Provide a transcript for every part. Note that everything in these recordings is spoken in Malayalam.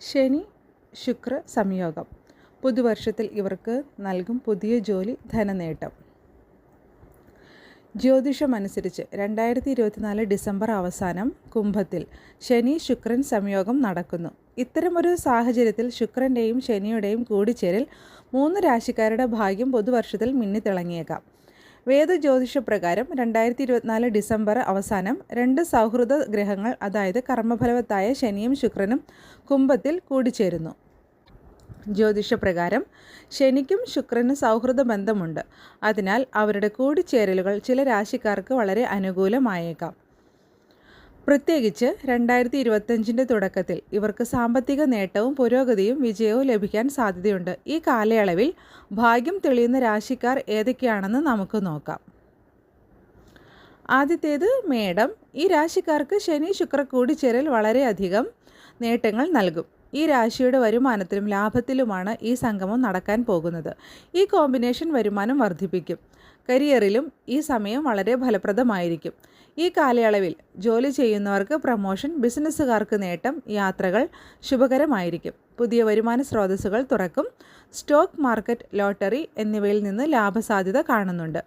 ശനി ശുക്ര സംയോഗം. പുതുവർഷത്തിൽ ഇവർക്ക് നൽകും പുതിയ ജോലി ധനനേട്ടം. ജ്യോതിഷമനുസരിച്ച് രണ്ടായിരത്തി ഇരുപത്തിനാല് ഡിസംബർ അവസാനം കുംഭത്തിൽ ശനി ശുക്രൻ സംയോഗം നടക്കുന്നു. ഇത്തരമൊരു സാഹചര്യത്തിൽ ശുക്രന്റെയും ശനിയുടെയും കൂടിച്ചേരൽ മൂന്ന് രാശിക്കാരുടെ ഭാഗ്യം പുതുവർഷത്തിൽ മിന്നിത്തിളങ്ങിയേക്കാം. വേദജ്യോതിഷപ്രകാരം രണ്ടായിരത്തി ഇരുപത്തിനാല് ഡിസംബർ അവസാനം രണ്ട് സൗഹൃദ ഗ്രഹങ്ങൾ അതായത് കർമ്മഫലവത്തായ ശനിയും ശുക്രനും കുംഭത്തിൽ കൂടിച്ചേരുന്നു. ജ്യോതിഷപ്രകാരം ശനിക്കും ശുക്രനും സൗഹൃദ ബന്ധമുണ്ട്. അതിനാൽ അവരുടെ കൂടിച്ചേരലുകൾ ചില രാശിക്കാർക്ക് വളരെ അനുകൂലമായേക്കാം. പ്രത്യേകിച്ച് രണ്ടായിരത്തി ഇരുപത്തഞ്ചിന്റെ തുടക്കത്തിൽ ഇവർക്ക് സാമ്പത്തിക നേട്ടവും പുരോഗതിയും വിജയവും ലഭിക്കാൻ സാധ്യതയുണ്ട്. ഈ കാലയളവിൽ ഭാഗ്യം തെളിയുന്ന രാശിക്കാർ ഏതൊക്കെയാണെന്ന് നമുക്ക് നോക്കാം. ആദ്യത്തേത് മേഡം ഈ രാശിക്കാർക്ക് ശനി ശുക്ര കൂടിച്ചേരൽ വളരെയധികം നേട്ടങ്ങൾ നൽകും. ഈ രാശിയുടെ വരുമാനത്തിലും ലാഭത്തിലുമാണ് ഈ സംഗമം നടക്കാൻ പോകുന്നത്. ഈ കോമ്പിനേഷൻ വരുമാനം വർദ്ധിപ്പിക്കും. കരിയറിലും ഈ സമയം വളരെ ഫലപ്രദമായിരിക്കും. ഈ കാലയളവിൽ ജോലി ചെയ്യുന്നവർക്ക് പ്രമോഷൻ ബിസിനസ്സുകാർക്ക് നേട്ടം യാത്രകൾ ശുഭകരമായിരിക്കും. പുതിയ വരുമാന സ്രോതസ്സുകൾ തുറക്കും. സ്റ്റോക്ക് മാർക്കറ്റ് ലോട്ടറി എന്നിവയിൽ നിന്ന് ലാഭസാധ്യത കാണുന്നുണ്ട്.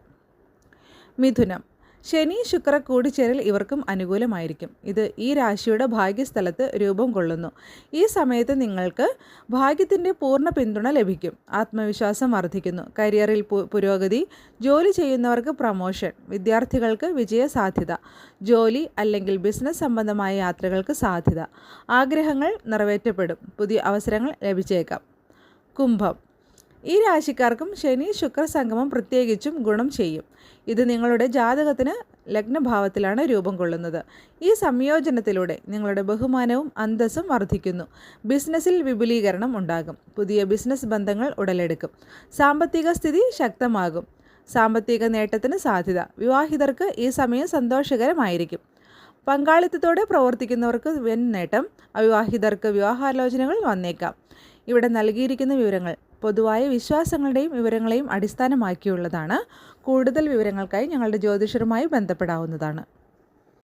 മിഥുനം ശനി ശുക്ര കൂടിച്ചേരൽ ഇവർക്കും അനുകൂലമായിരിക്കും. ഇത് ഈ രാശിയുടെ ഭാഗ്യസ്ഥലത്ത് രൂപം കൊള്ളുന്നു. ഈ സമയത്ത് നിങ്ങൾക്ക് ഭാഗ്യത്തിന്റെ പൂർണ പിന്തുണ ലഭിക്കും. ആത്മവിശ്വാസം വർദ്ധിക്കുന്നു. കരിയറിൽ പുരോഗതി ജോലി ചെയ്യുന്നവർക്ക് പ്രമോഷൻ വിദ്യാർത്ഥികൾക്ക് വിജയ സാധ്യത ജോലി അല്ലെങ്കിൽ ബിസിനസ് സംബന്ധമായ യാത്രകൾക്ക് സാധ്യത ആഗ്രഹങ്ങൾ നിറവേറ്റപ്പെടും പുതിയ അവസരങ്ങൾ ലഭിച്ചേക്കാം. കുംഭം ഈ രാശിക്കാർക്കും ശനി ശുക്ര സംഗമം പ്രത്യേകിച്ചും ഗുണം ചെയ്യും. ഇത് നിങ്ങളുടെ ജാതകത്തിന് ലഗ്നഭാവത്തിലാണ് രൂപം കൊള്ളുന്നത്. ഈ സംയോജനത്തിലൂടെ നിങ്ങളുടെ ബഹുമാനവും അന്തസ്സും വർദ്ധിക്കുന്നു. ബിസിനസ്സിൽ വിപുലീകരണം ഉണ്ടാകും. പുതിയ ബിസിനസ് ബന്ധങ്ങൾ ഉടലെടുക്കും. സാമ്പത്തിക സ്ഥിതി ശക്തമാകും. സാമ്പത്തിക നേട്ടത്തിന് സാധ്യത. വിവാഹിതർക്ക് ഈ സമയം സന്തോഷകരമായിരിക്കും. പങ്കാളിത്തത്തോടെ പ്രവർത്തിക്കുന്നവർക്ക് വൻ നേട്ടം. അവിവാഹിതർക്ക് വിവാഹാലോചനകൾ വന്നേക്കാം. ഇവിടെ നൽകിയിരിക്കുന്ന വിവരങ്ങൾ പൊതുവായ വിശ്വാസങ്ങളുടെയും വിവരങ്ങളെയും അടിസ്ഥാനമാക്കിയുള്ളതാണ്. കൂടുതൽ വിവരങ്ങൾക്കായി ഞങ്ങളുടെ ജ്യോതിഷരുമായി ബന്ധപ്പെടാവുന്നതാണ്.